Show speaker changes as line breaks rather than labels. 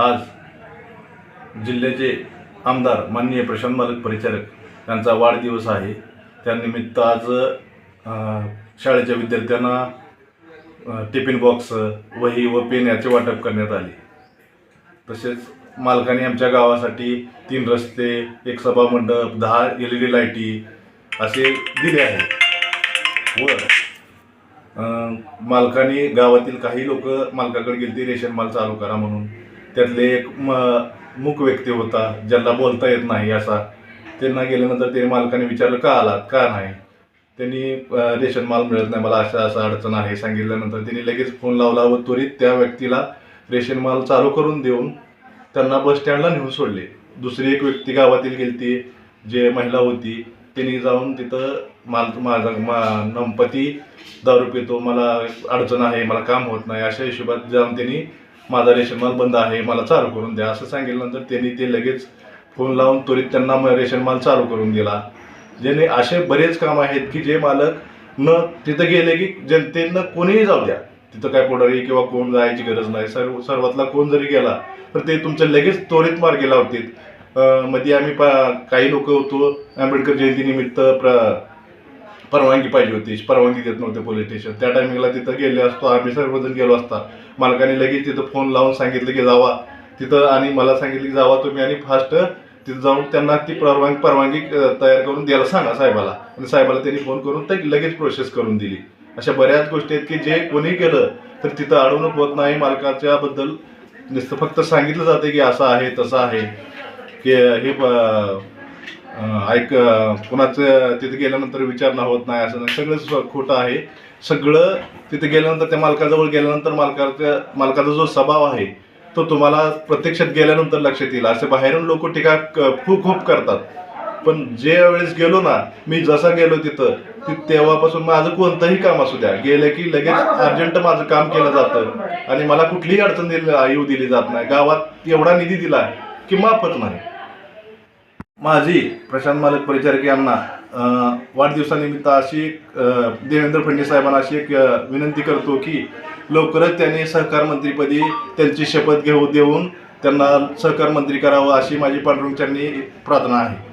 आज जिल्ह्याचे आमदार माननीय प्रशांत मालक परिचारक यांचा वाढदिवस आहे. त्यानिमित्त आज शाळेच्या विद्यार्थ्यांना टिफिन बॉक्स वही व पेन याचे वाटप करण्यात आले. तसेच मालकाने आमच्या गावासाठी तीन रस्ते एक सभा मंडप दहा एल ई डी लाईटी असे दिले आहेत. व मालकाने गावातील काही लोक मालकाकडे गेले ते रेशन माल चालू करा म्हणून त्यातले एक म मूक व्यक्ती होता ज्याला बोलता येत नाही असा. त्यांना गेल्यानंतर ते मालकाने विचारलं का आलात? का नाही? त्यांनी रेशन माल मिळत नाही मला अशा असं अडचण आहे सांगितल्यानंतर त्यांनी लगेच फोन लावला व त्वरित त्या व्यक्तीला रेशन माल चालू करून देऊन त्यांना बस स्टँडला नेऊन सोडले. दुसरी एक व्यक्ती गावातील गेलती जे महिला होती त्यांनी जाऊन तिथं माल माझा मा नंपती दारू पितो मला अडचण आहे मला काम होत नाही अशा हिशोबात जाऊन त्यांनी माझा रेशन माल बंद आहे मला चालू करून द्या. असं सांगितल्यानंतर त्यांनी ते लगेच फोन लावून त्वरित त्यांना रेशन माल चालू करून दिला. ज्याने असे बरेच काम आहेत की जे मालक न तिथं गेले की जनतेनं कोणीही जाऊ द्या. तिथं काय पुढारी किंवा कोण जायची गरज नाही. सर्व सर्वातला कोण जरी गेला तर ते तुमचं लगेच त्वरित मार्गी लावतील. मध्ये आम्ही पा काही लोक होतो आंबेडकर जयंतीनिमित्त प्र परवानगी पाहिजे होती परवानगी देत नव्हते पोलीस स्टेशन त्या टायमिंगला तिथं गेले असतो आम्ही सर्वजण गेलो असता. मालकाने लगेच तिथं फोन लावून सांगितलं की जावा. तिथं आणि मला सांगितलं की जावा तुम्ही आणि फास्ट तिथं जाऊन त्यांना ती परवानगी परवानगी तयार करून द्यायला सांगा साहेबाला. आणि साहेबाला त्यांनी फोन करून ते लगेच प्रोसेस करून दिली. अशा बऱ्याच गोष्टी आहेत की जे कोणी केलं तर तिथं अडवणूक होत नाही. मालकाच्या बद्दल नुसतं फक्त सांगितलं जाते की असं आहे तसं आहे. की हे ऐक कुणाचं तिथे गेल्यानंतर विचारणा होत नाही असं नाही. सगळं खोटं आहे. सगळं तिथे गेल्यानंतर त्या मालकाजवळ गेल्यानंतर मालकाच्या मालकाचा जो स्वभाव आहे तो तुम्हाला प्रत्यक्षात गेल्यानंतर लक्षात येईल. असे बाहेरून लोक टीका खूप खूप करतात. पण जे वेळेस गेलो ना मी जसा गेलो तिथं ती तेव्हापासून माझं कोणतंही काम असू द्या. गेलं की लगेच अर्जंट माझं काम केलं जातं. आणि मला कुठलीही अडचण दिली येऊ दिली जात नाही. गावात एवढा निधी दिला की माफच नाही. माझी प्रशांत मालक परिचारक यांना वाढदिवसानिमित्त अशी एक, देवेंद्र फडणवीस साहेबांना अशी एक विनंती करतो की लवकरच त्यांनी सहकार मंत्रीपदी त्यांची शपथ घेऊ देऊन त्यांना सहकार मंत्री करावं अशी माझी पांडुरंगच्यांनी प्रार्थना आहे.